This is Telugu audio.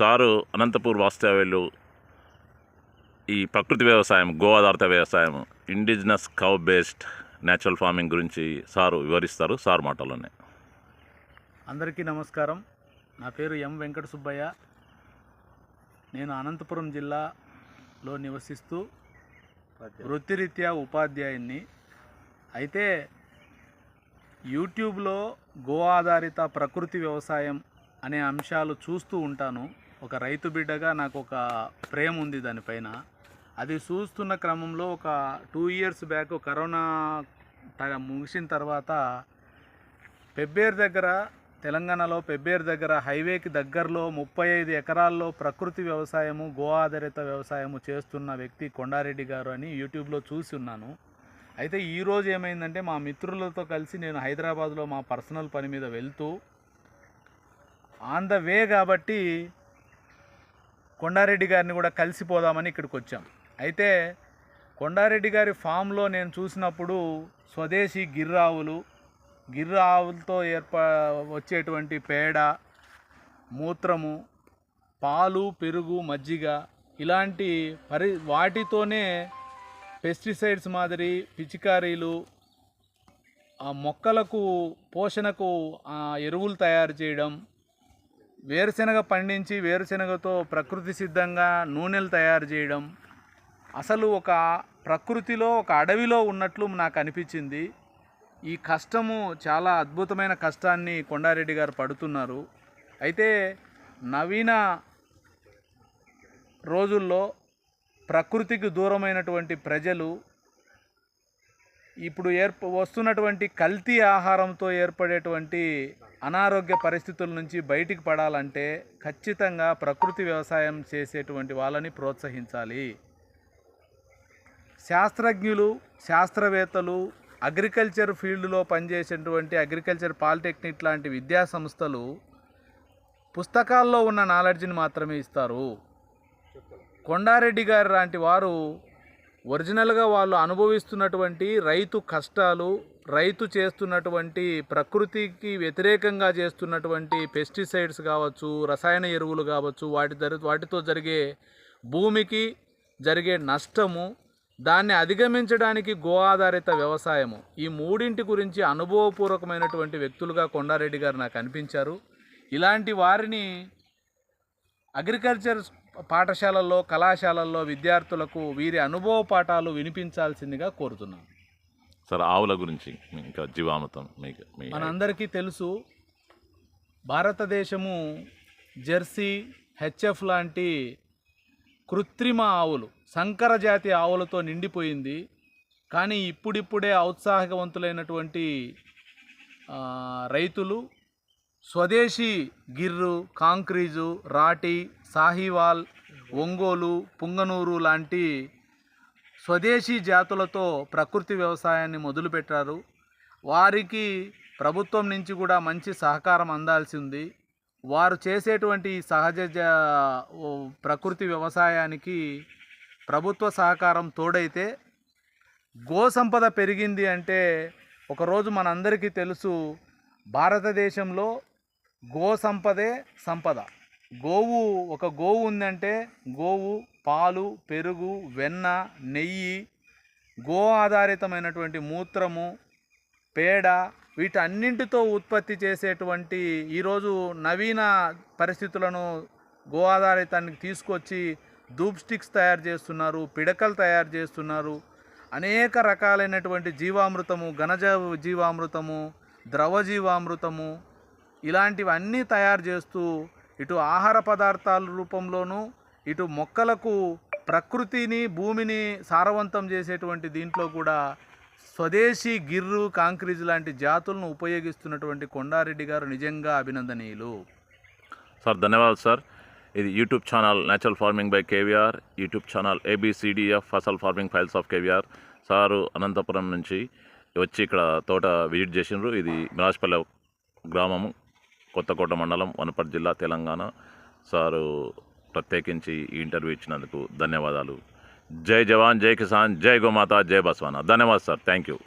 సారు అనంతపూర్ వాస్తవ్యులు ఈ ప్రకృతి వ్యవసాయం గో ఆధారిత వ్యవసాయం indigenous cow based natural farming గురించి సారు వివరిస్తారు సార్ మాటలోనే అందరికీ నమస్కారం. నా పేరు ఎం వెంకట సుబ్బయ్య. నేను అనంతపురం జిల్లాలో నివసిస్తూ వృత్తిరీత్యా ఉపాధ్యాయున్ని అయితే యూట్యూబ్లో గో ఆధారిత ప్రకృతి వ్యవసాయం అనే అంశాలు చూస్తూ ఉంటాను. ఒక రైతు బిడ్డగా నాకు ఒక ప్రేమ ఉంది దానిపైన అది చూస్తున్న క్రమంలో ఒక టూ ఇయర్స్ బ్యాక్ కరోనా ముగిసిన తర్వాత పెబ్బేరు దగ్గర తెలంగాణలో పెబ్బేరు దగ్గర హైవేకి దగ్గరలో ముప్పై ఐదు ఎకరాల్లో ప్రకృతి వ్యవసాయము గో ఆధారిత వ్యవసాయము చేస్తున్న వ్యక్తి కొండారెడ్డి గారు అని యూట్యూబ్లో చూసి ఉన్నాను. అయితే ఈరోజు ఏమైందంటే మా మిత్రులతో కలిసి నేను హైదరాబాద్లో మా పర్సనల్ పని మీద వెళ్తూ ఆన్ ద వే కాబట్టి కొండారెడ్డి గారిని కూడా కలిసిపోదామని ఇక్కడికి వచ్చాం అయితే కొండారెడ్డి గారి ఫామ్లో నేను చూసినప్పుడు స్వదేశీ గిర్రావులు గిర్రావులతో ఆవులతో వచ్చేటువంటి పేడ మూత్రము పాలు పెరుగు మజ్జిగ ఇలాంటి పరి వాటితోనే పెస్టిసైడ్స్ మాదిరి పిచికారీలు ఆ మొక్కలకు పోషణకు ఆ ఎరువులు తయారు చేయడం వేరుశెనగ పండించి వేరుశెనగతో ప్రకృతి సిద్ధంగా నూనెలు తయారు చేయడం అసలు ఒక ప్రకృతిలో ఒక అడవిలో ఉన్నట్లు నాకు అనిపించింది. ఈ కష్టము చాలా అద్భుతమైన కష్టాన్ని కొండారెడ్డి గారు పడుతున్నారు. అయితే నవీన రోజుల్లో ప్రకృతికి దూరమైనటువంటి ప్రజలు ఇప్పుడు ఏర్ప వస్తున్నటువంటి కల్తీ ఆహారంతో ఏర్పడేటువంటి అనారోగ్య పరిస్థితుల నుంచి బయటికి పడాలంటే ఖచ్చితంగా ప్రకృతి వ్యవసాయం చేసేటువంటి వాళ్ళని ప్రోత్సహించాలి. శాస్త్రజ్ఞులు శాస్త్రవేత్తలు అగ్రికల్చర్ ఫీల్డ్లో పనిచేసేటువంటి అగ్రికల్చర్ పాలిటెక్నిక్ లాంటి విద్యా సంస్థలు పుస్తకాల్లో ఉన్న నాలెడ్జ్ని మాత్రమే ఇస్తారు. కొండారెడ్డి గారు లాంటి వారు ఒరిజినల్గా వాళ్ళు అనుభవిస్తున్నటువంటి రైతు కష్టాలు రైతు చేస్తున్నటువంటి ప్రకృతికి వ్యతిరేకంగా చేస్తున్నటువంటి పెస్టిసైడ్స్ కావచ్చు రసాయన ఎరువులు కావచ్చు వాటి వాటితో జరిగే భూమికి జరిగే నష్టము దాన్ని అధిగమించడానికి గో ఆధారిత వ్యవసాయము. ఈ మూడింటి గురించి అనుభవపూర్వకమైనటువంటి వ్యక్తులుగా కొండారెడ్డి గారు నాకు అనిపించారు. ఇలాంటి వారిని అగ్రికల్చర్ పాఠశాలల్లో కళాశాలల్లో విద్యార్థులకు వీరి అనుభవ పాఠాలు వినిపించాల్సిందిగా కోరుతున్నాను. సార్ ఆవుల గురించి ఇంకా జీవామృతం మీకు మీ మనందరికీ తెలుసు భారతదేశము జెర్సీ హెచ్ఎఫ్ లాంటి కృత్రిమ ఆవులు సంకర జాతి ఆవులతో నిండిపోయింది. కానీ ఇప్పుడిప్పుడే ఔత్సాహవంతులైనటువంటి ఆ, రైతులు స్వదేశీ గిర్రు కాంక్రీజు రాటి సాహివాల్ ఒంగోలు పుంగనూరు లాంటి స్వదేశీ జాతులతో ప్రకృతి వ్యవసాయాన్ని మొదలుపెట్టారు. వారికి ప్రభుత్వం నుంచి కూడా మంచి సహకారం అందాల్సి ఉంది. వారు చేసేటువంటి సహజ ప్రకృతి వ్యవసాయానికి ప్రభుత్వ సహకారం తోడైతే గో సంపద పెరిగింది అంటే ఒకరోజు మనందరికీ తెలుసు భారతదేశంలో గో సంపదే సంపద. గోవు ఒక గోవు ఉందంటే గోవు పాలు పెరుగు వెన్న నెయ్యి గో ఆధారితమైనటువంటి మూత్రము పేడ వీటన్నింటితో ఉత్పత్తి చేసేటువంటి ఈరోజు నవీన పరిస్థితులను గో ఆధారితానికి తీసుకొచ్చి ధూప్ స్టిక్స్ తయారు చేస్తున్నారు పిడకలు తయారు చేస్తున్నారు. అనేక రకాలైనటువంటి జీవామృతము ఘనజ జీవామృతము ద్రవ జీవామృతము ఇలాంటివన్నీ తయారు చేస్తూ ఇటు ఆహార పదార్థాల రూపంలోనూ ఇటు మొక్కలకు ప్రకృతిని భూమిని సారవంతం చేసేటువంటి దీంట్లో కూడా స్వదేశీ గిర్రు కాంక్రీజ్ లాంటి జాతులను ఉపయోగిస్తున్నటువంటి కొండారెడ్డి గారు నిజంగా అభినందనీయులు. సార్ ధన్యవాదాలు సార్. ఇది YouTube channel natural farming by KVR YouTube channel A B C D F Fasal farming files of KVR sir Anantapuram నుంచి వచ్చి ఇక్కడ తోట విజిట్ చేసిండ్రు. ఇది మిరాజ్పల్లె గ్రామము. కొత్తకోట మండలం వనపర్తి జిల్లా తెలంగాణ. సారు ప్రత్యేకించి ఈ ఇంటర్వ్యూ ఇచ్చినందుకు ధన్యవాదాలు. జై జవాన్ జై కిసాన్ జై గోమాత జై బస్వానా. ధన్యవాదాలు సార్. Thank you